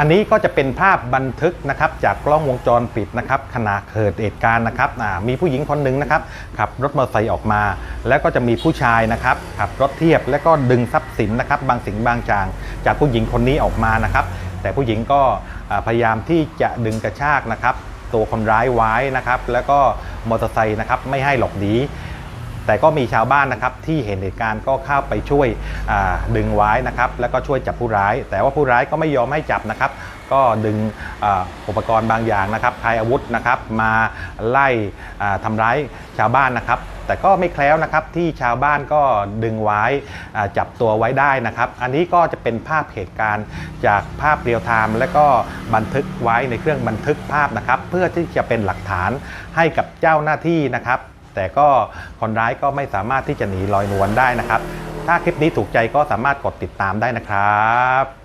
อันนี้ก็จะเป็นภาพบันทึกนะครับจากกล้องวงจรปิดนะครับขณะเกิดเหตุการณ์นะครับมีผู้หญิงคนหนึ่งนะครับขับรถมอเตอร์ไซค์ออกมา แล้วก็จะมีผู้ชายนะครับขับรถเทียบแล้วก็ดึงทรัพย์สินนะครับบางสิ่งบางอย่างจากผู้หญิงคนนี้ออกมานะครับ แต่ผู้หญิงก็พยายามที่จะดึงกระชากนะครับตัวคนร้ายไว้นะครับ แล้วก็มอเตอร์ไซค์นะครับไม่ให้หลบหนี แต่ก็มีชาวบ้านนะครับที่เห็นเหตุการณ์ก็เข้าไปช่วยดึงไว้นะครับแล้วก็ช่วยจับผู้ร้าย แต่ว่าผู้ร้ายก็ไม่ยอมให้จับนะครับ ก็ดึงอุปกรณ์บางอย่างนะครับคลายอาวุธนะครับมาไล่อ่าทำร้ายชาวบ้านนะครับแต่ก็ไม่แคล้วนะครับที่ชาวบ้านก็ดึงไว้จับตัวไว้ได้นะครับ อันนี้ก็จะเป็นภาพเหตุการณ์จากภาพเรียลไทม์และก็บันทึกไว้ในเครื่องบันทึกภาพนะครับ เพื่อที่จะเป็นหลักฐานให้กับเจ้าหน้าที่นะครับ แต่ก็คนร้ายก็ไม่สามารถที่จะหนีลอยนวลได้นะครับ ถ้าคลิปนี้ถูกใจก็สามารถกดติดตามได้นะครับ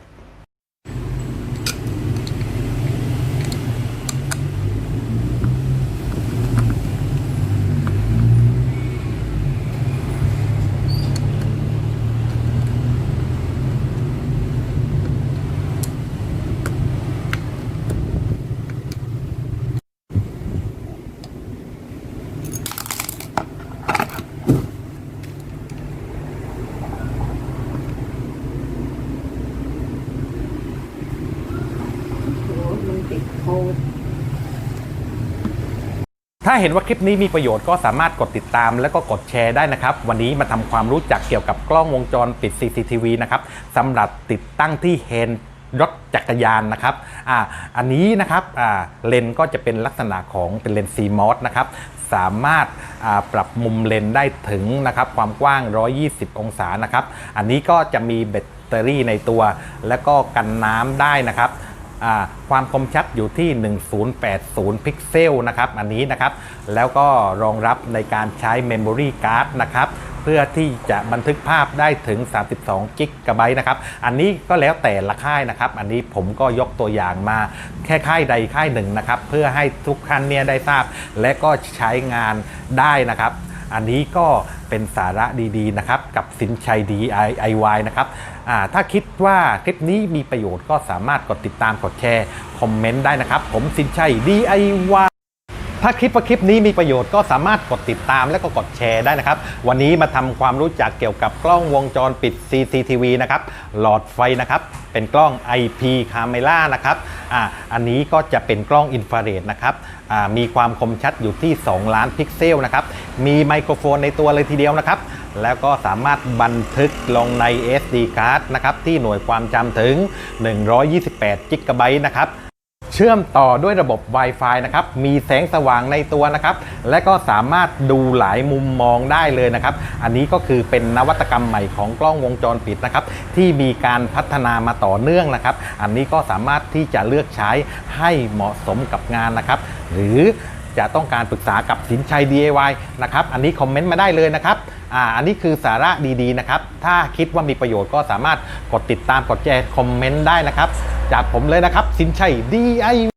โอ้มัน ติดโควิดถ้าเห็นว่าคลิปนี้มีประโยชน์ก็สามารถกดติดตามแล้วก็กดแชร์ได้นะครับ วันนี้มาทำความรู้จักเกี่ยวกับกล้องวงจรปิด CCTV นะครับสำหรับติดตั้งที่เฮนรถจักรยานนะครับอ่าอันนี้นะครับอ่าเลนก็จะเป็นลักษณะของเป็นเลนส์ CMOS นะครับ สามารถอ่าปรับมุมเลนได้ถึงนะครับ ความกว้าง 120 องศานะครับ อันนี้ก็จะมีแบตเตอรี่ในตัว แล้วก็กันน้ำได้นะครับ ความคมชัดอยู่ที่ 1080 พิกเซลนะครับอันนี้นะครับ แล้วก็รองรับในการใช้ Memory Card นะครับเพื่อที่จะบันทึกภาพได้ถึง 32 กิกะไบต์นะครับ อันนี้ก็แล้วแต่ละค่ายนะครับ อันนี้ผมก็ยกตัวอย่างมาแค่ค่ายใดค่ายหนึ่งนะครับ เพื่อให้ทุกท่านเนี่ยได้ทราบ และก็ใช้งานได้นะครับ อันนี้ก็เป็นสาระดีๆนะครับกับสินชัย DIY นะครับถ้าคิดว่าคลิปนี้มีประโยชน์ก็สามารถกดติดตามกดแชร์คอมเมนต์ได้นะครับ ผมสินชัย DIY ถ้าคิดว่าคลิปนี้มีประโยชน์ก็สามารถกดติดตามและก็กดแชร์ได้นะครับ วันนี้มาทำความรู้จักเกี่ยวกับกล้องวงจรปิด CCTV นะครับ หลอดไฟนะครับ เป็นกล้อง IP Camera นะครับ อ่าอันนี้ก็จะเป็นกล้องอินฟราเรดนะครับอ่ามีความคมชัดอยู่ที่ 2 ล้านพิกเซลนะครับมีไมโครโฟนในตัวเลยทีเดียวนะครับแล้วก็สามารถบันทึกลงใน SD card นะครับที่หน่วยความจำถึง 128 g b นะครับ เชื่อมต่อด้วยระบบ Wi-Fi นะครับมีแสงสว่างในตัวนะครับและก็สามารถดูหลายมุมมองได้เลยนะครับอันนี้ก็คือเป็นนวัตกรรมใหม่ของกล้องวงจรปิดนะครับที่มีการพัฒนามาต่อเนื่องนะครับ อันนี้ก็สามารถที่จะเลือกใช้ให้เหมาะสมกับงานนะครับ หรือจะต้องการปรึกษากับสินชัย DIY นะครับอันนี้คอมเมนต์มาได้เลยนะครับ อ่าอันนี้คือสาระดีๆนะครับ ถ้าคิดว่ามีประโยชน์ก็สามารถกดติดตามกดแชร์คอมเมนต์ได้นะครับ จากผมเลยนะครับสินชัย DIY